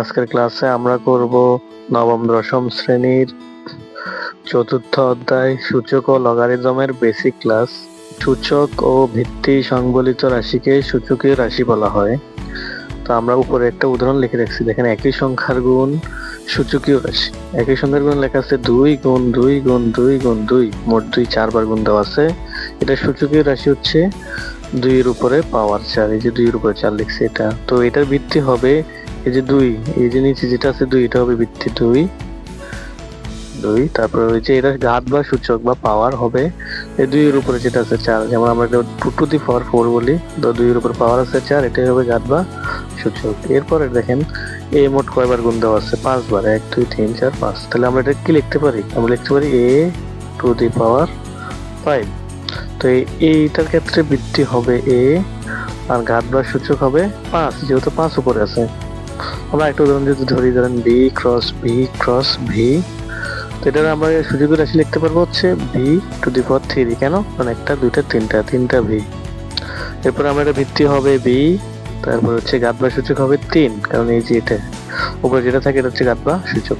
আজকের ক্লাসে আমরা করব নবম দশম শ্রেণির চতুর্থ অধ্যায় সূচক ও লগারিদমের বেসিক ক্লাস সূচক ও ভিত্তি সংবলিত রাশিকে সূচকীয় রাশি বলা হয়। তো আমরা উপরে একটা উদাহরণ লিখে রাখছি। দেখেন, একই সংখ্যার গুণ সূচকীয় রাশি। একই সংখ্যার গুণ লেখা আছে দুই গুণ দুই গুণ দুই গুণ দুই। মোট দুই, চারবার গুণ দেওয়া আছে। এটা সূচকীয় রাশি হচ্ছে দুইয়ের উপরে পাওয়ার চার। এই যে দুইয়ের উপরে চার লিখছে এটা। তো এটার ভিত্তি হবে এই যে দুই, এই যে নিচে যেটা আছে দুই, এটা হবে ভিত্তি দুই। দুই, তারপরে যে এটা ঘাত বা সূচক বা পাওয়ার হবে। এই দুইয়ের উপরে যেটা আছে চার, যেমন আমরা এটা two to the power four বলি, তো দুইয়ের উপর পাওয়ার আছে চার, এটাই হবে ঘাত বা সূচক। এরপরে দেখেন, এ মোট কয়বার গুণ দেওয়া আছে? পাঁচবার, এক, দুই, তিন, চার, পাঁচ। তাহলে আমরা এটা কি লিখতে পারি? আমরা লিখতে পারি এ টু দি পাওয়ার ফাইভ। তো এইটার ক্ষেত্রে বৃদ্ধি হবে এ, আর ঘাত বা সূচক হবে পাঁচ, যেহেতু পাঁচ উপরে আছে। আমরা একটা উদাহরণ যদি ধরি, ধরেন b cross b cross b তো এটার আমরা সূচকের রাশি লিখতে পারব হচ্ছে b to the power three কেন? কারণ একটা, দুইটা, তিনটা তিনটা ভি এরপর আমরা এটা ভিত্তি হবে বি তারপর হচ্ছে ঘাত বা সূচক হবে তিন, কারণ এই যে এটা, উপরে যেটা থাকে এটা হচ্ছে ঘাত বা সূচক।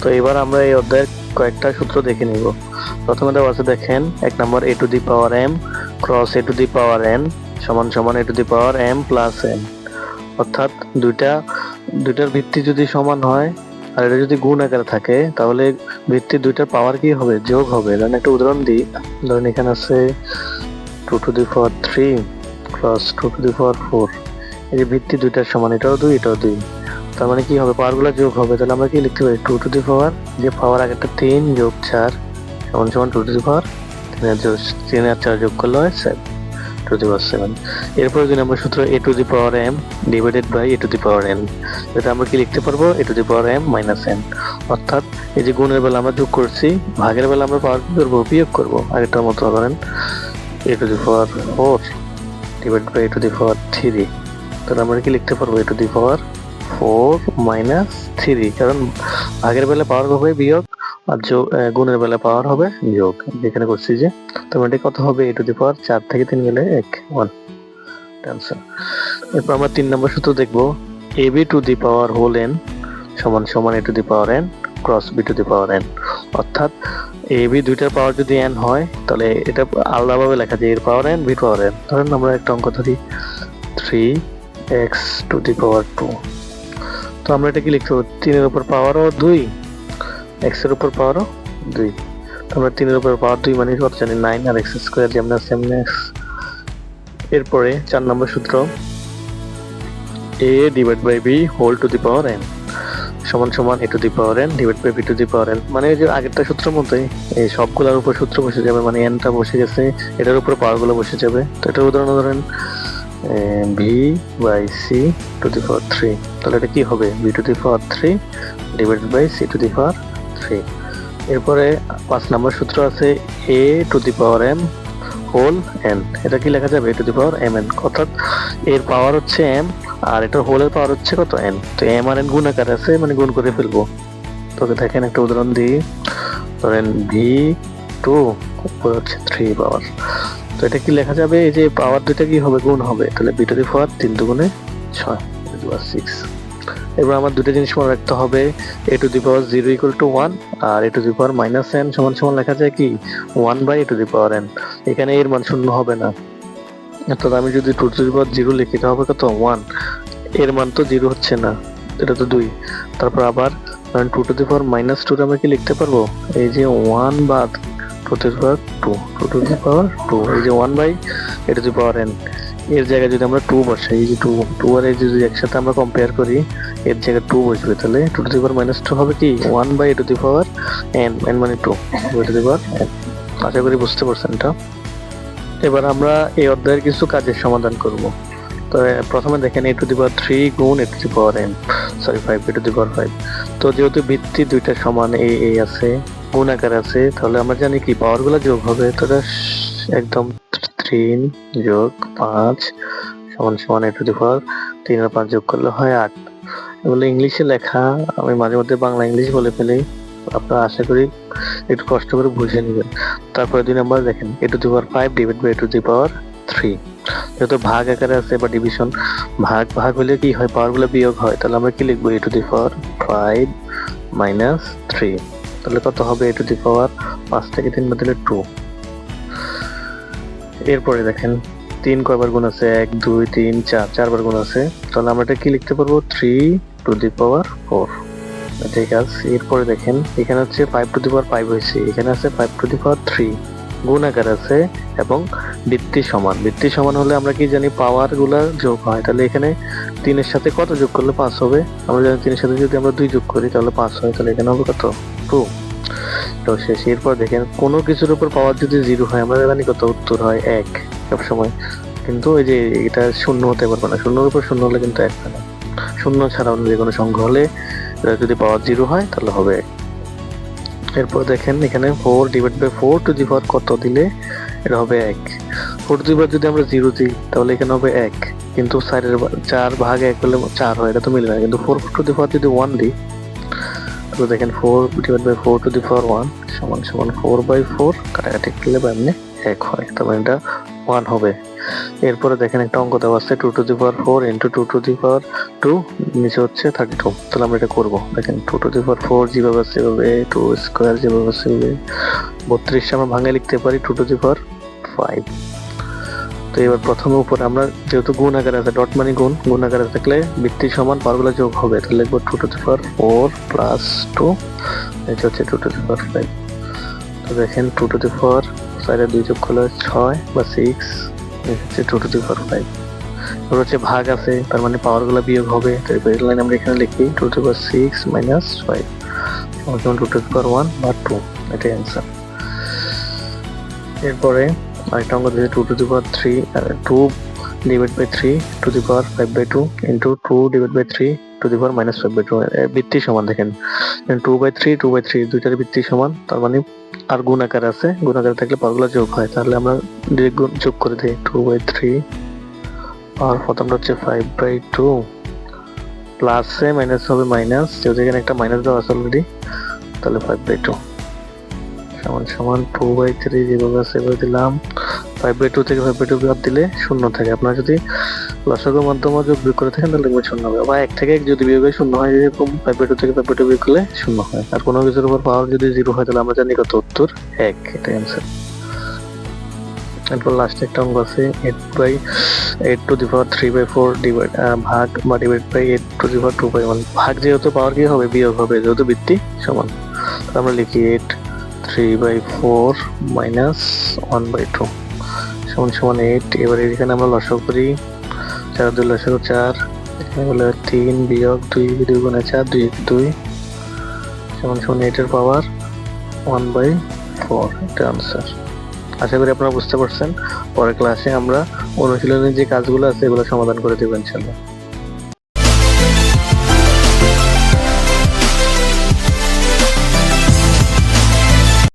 তো এবার আমরা এই অধ্যায়ের কয়েকটা সূত্র দেখে নিব। প্রথমে দেওয়া আছে দেখেন, এক number a to the power m cross a to the power n সমান সমান a to the power m plus n অর্থাৎ দুইটা, দুইটার ভিত্তি যদি সমান হয়, আর এটা যদি গুণ আকারে থাকে, তাহলে ভিত্তি দুইটার পাওয়ার কি হবে? যোগ হবে। ধরেন একটা উদাহরণ দিই। ধরেন এখানে আছে two to the power three plus two to the power four এই যে ভিত্তি দুইটার সমান, এটাও দুই এটাও দুই। তার মানে কি হবে? পাওয়ারগুলো যোগ হবে। তাহলে আমরা কি লিখতে পারি? টু টু দি পাওয়ার যে পাওয়ার আগেরটা তিন যোগ চার, সমান সমান টু টু দি পাওয়ার তিন আর চার যোগ করলে হয় seven to the power seven এরপরে যদি আমরা সূত্র a to the power m divided by a to the power n এটা আমরা কি লিখতে পারব? A to the power m minus n অর্থাৎ এই যে গুণের বেলা আমরা যোগ করছি, ভাগের বেলা আমরা পাওয়ার কি করব, বিয়োগ করব। আগেরটার মতো ধরেন a to the power four divide by a to the power three তাহলে আমরা কি লিখতে পারব? A to the power four minus three কারণ ভাগের বেলা পাওয়ার হবে বিয়োগ আর যোগ গুণের বেলা পাওয়ার হবে যোগ। যেখানে করছি যে এটা কত হবে? এ টু দি পাওয়ার চার থেকে তিন গেলে এক। ওয়ান অ্যান্সার এরপর আমরা তিন নম্বর সূত্র দেখব। A b to the power whole n সমান সমান a to the power n cross b to the power n অর্থাৎ এ বি দুইটার পাওয়ার যদি এন হয়, তাহলে এটা আলাদাভাবে লেখা যায় এর power n b power n ধরেন আমরা একটা অঙ্ক ধরি। Three x to the power two তো আমরা এটা কি লিখতে পারব? তিনের উপর পাওয়ারও দুই এক্সের উপর পাওয়ারও দুই। তো আমরা তিনের উপর পাওয়ার দুই মানে কত জানি? নাইন আর এক্স স্কোয়ার যেমন আছে এরপরে চার নম্বর সূত্র। A divide by b whole to the power n সমান সমান a to the power n divide by b to the power n মানে যে আগেরটা সূত্র মতোই, এই সবগুলোর উপর সূত্র বসে যাবে মানে এনটা বসে গেছে, এটার উপর পাওয়ারগুলো বসে যাবে। তো এটার উদাহরণ ধরেন b by c to the power three তাহলে এটা কি হবে? B to the power three divide by c to the power three এরপরে পাঁচ নম্বর সূত্র আছে a to the power m whole n এটা কি লেখা যাবে? A to the power m n অর্থাৎ এর পাওয়ার হচ্ছে এম আর এটার হোলের পাওয়ার হচ্ছে কত এন তো এম আর এন গুণ আকার আছে মানে গুণ করে ফেলব। তোকে দেখেন একটা উদাহরণ দিই। ধরেন ভি টু উপরে হচ্ছে থ্রি পাওয়ার তো এটা কি লেখা যাবে? এই যে পাওয়ার দুইটা কি হবে? গুণ হবে। তাহলে বি টু দি পাওয়ার তিন দুগুণে ছয়। সিক্স এবার আমার দুটো জিনিস মনে রাখতে হবে a to the power zero equal to one R a to the power minus n সমান সমান লেখা যায় কি? One by a to the power n এখানে এর মান শূন্য হবে না। অর্থাৎ আমি যদি two to the power zero লিখি হবে কত? ওয়ানের মান তো জিরো হচ্ছে না। এটা তো দুই। তারপর আবার two to the power minus two আমি কি লিখতে পারব? এই যে ওয়ান বাদ two to the power two two to the power two এই যে one by a to the power n এর জায়গায় যদি আমরা টু বসাই, এই যে টু টু আর এই যদি একসাথে আমরা কম্পেয়ার করি, এর জায়গায় টু বসবে। তাহলে two to the power minus two হবে কি? One by two the power n n মানে টু টু দি পাওয়ার আশা করি বুঝতে পারছেন এটা। এবার আমরা এই অধ্যায়ের কিছু কাজের সমাধান করব। তো প্রথমে দেখেন a to the power three গুণ a to the power n sorry five a to the power five তো, যেহেতু ভিত্তি দুইটা সমান এ এ আছে, গুণ আকার আছে, তাহলে আমরা জানি কি? পাওয়ারগুলো যোগ হবে, তো একদম তিন যোগ পাঁচ সমান সমান এ টু দি পাওয়ার তিন আর পাঁচ যোগ করলে হয় আট। এগুলো ইংলিশে লেখা, আমি মাঝে মধ্যে বাংলা ইংলিশ বলে ফেলি। আপনারা আশা করি একটু কষ্ট করে বুঝে নেবেন। তারপরে দুই নাম্বার দেখেন, a to the power five divide by a to the power three যেহেতু ভাগ আকারে আছে বা ডিভিশন ভাগ ভাগ হলে কি হয়? পাওয়ারগুলো বিয়োগ হয়। তাহলে আমরা কি লিখব? A to the power five minus three তাহলে কত হবে? এ টু দি পাওয়ার পাঁচ থেকে তিন দিলে টু এরপরে দেখেন, তিন কয়বার গুণ আছে এক, দুই, তিন, চার, চারবার গুণ আছে। তাহলে আমরা এটা কি লিখতে পারব? Three to the power four ঠিক আছে, এরপরে দেখেন, এখানে হচ্ছে five to the power five হয়েছে। এখানে আছে five to the power three গুণ আকার আছে এবং বৃত্তি সমান। বৃত্তি সমান হলে আমরা কি জানি পাওয়ারগুলা যোগ হয়। তাহলে এখানে তিনের সাথে কত যোগ করলে পাঁচ হবে? আমরা জানি তিনের সাথে যদি আমরা দুই যোগ করি, তাহলে পাঁচ হয়। তাহলে এখানে হবে কত? টু তো শেষ এরপর দেখেন, কোনো কিছুর উপর পাওয়ার যদি জিরো হয়, আমরা জানি কত উত্তর হয়, এক সবসময়। কিন্তু ওই যে এটা শূন্য হতে পারবে না। শূন্যর উপর শূন্য হলে কিন্তু এক হয় না। শূন্য ছাড়া অন্য যে কোনো সংখ্যা হলে যদি পাওয়ার জিরো হয়, তাহলে হবে এক। এরপর দেখেন, এখানে four divide by four to the power কত দিলে এটা হবে এক। ফোর টু দি পাওয়ার যদি আমরা জিরো দিই, তাহলে এখানে হবে এক। কিন্তু চারের চার ভাগ এক হলে চার হয়, এটা তো মিলবে না। কিন্তু ফোর টু দি পাওয়ার যদি ওয়ান দিই তাহলে দেখেন four divide by four to the power one সমান সমান ফোর বাই ফোর কাটাকাটি করলে বা এমনি এক হয়, তার মানে এটা ওয়ান হবে। এরপরে দেখেন একটা অঙ্ক দেওয়া আছে two to the power four into two to the power two নিচে হচ্ছে থার্টি টু তাহলে আমরা এটা করব। দেখেন two to the power four যেভাবে আছে সেভাবে টু স্কোয়ার যেভাবে সেভাবে বত্রিশটা আমরা ভাঙে লিখতে পারি two to the power five তো এবার প্রথম উপরে আমরা যেহেতু গুণ আকারে আছে ডট মানে গুণ গুণ আকারে থাকলে বৃত্তি সমান পাওয়ারগুলো যোগ হবে। তাহলে লিখব two to power four plus two এটা হচ্ছে টু টু পাওয়ার ফাইভ তো দেখেন টু টু দি পাওয়ার সাইডে দুই যোগ করলে ছয় বা সিক্স হচ্ছে two to the power five এবার হচ্ছে ভাগ আছে, তার মানে পাওয়ারগুলো বিয়োগ হবে। তো লাইন আমরা এখানে লিখি two to power six minus five যেমন টু টু পাওয়ার ওয়ান বা টু এটাই অ্যান্সার এরপরে আরেকটা অঙ্ক দিয়েছে two to the power three two divide by three to the power five by two into two divide by three to the power minus five by two বৃত্তি সমান দেখেন। Two by three two by three দুইটার বৃত্তি সমান, তার মানে আর গুণ আকার আছে গুণ আকার থাকলে পাওয়ারগুলো যোগ হয়। তাহলে আমরা ডিরেক্ট গুণ, যোগ করে দিই টু বাই থ্রি আর প্রথমটা হচ্ছে ফাইভ বাই টু প্লাসে মাইনাস হবে মাইনাস যেহেতু এখানে একটা মাইনাস দেওয়া আছে অলরেডি তাহলে ফাইভ বাই টু সমান সমান টু বাই থ্রি যেভাবে আছে সেভাবে দিলাম ফাইভ বাই টু থেকে ফাইভ বাই টু বাদ দিলে শূন্য থাকে। আপনারা যদি লসকের মাধ্যমে যোগ বিয়োগ করে থাকেন, তাহলে শূন্য হবে। বা এক থেকে এক যদি বিয়োগ হয়, শূন্য হয় যেরকম ফাইভ বাই টু থেকে ফাইভ বাই টু বিয়োগ করলে শূন্য হয়। আর কোনো কিছুর উপর পাওয়ার যদি জিরো হয়, তাহলে আমরা জানি কত? উত্তর এক। এটাই অ্যান্সার এরপর লাস্টে একটা অঙ্ক আছে eight by eight to the power three by four divide ভাগ বা divide by eight to the power two by one ভাগ যেহেতু পাওয়ার কি হবে? বিয়োগ হবে, যেহেতু বৃত্তি সমান। আমরা লিখি eight three by four minus one by two সমান সমান এইট এবার এখানে আমরা লসক করি। চার দুই লসক চার। এখানে হলো তিন বিয়োগ দুই দুই গুণে চার, দুই দুই। সমান সমান এইটের পাওয়ার ওয়ান বাই ফোর এটা আনসার আশা করি আপনারা বুঝতে পারছেন। পরের ক্লাসে আমরা অনুশীলনের যে কাজগুলো আছে, এগুলো সমাধান করে দেবেন ইনশাল্লাহ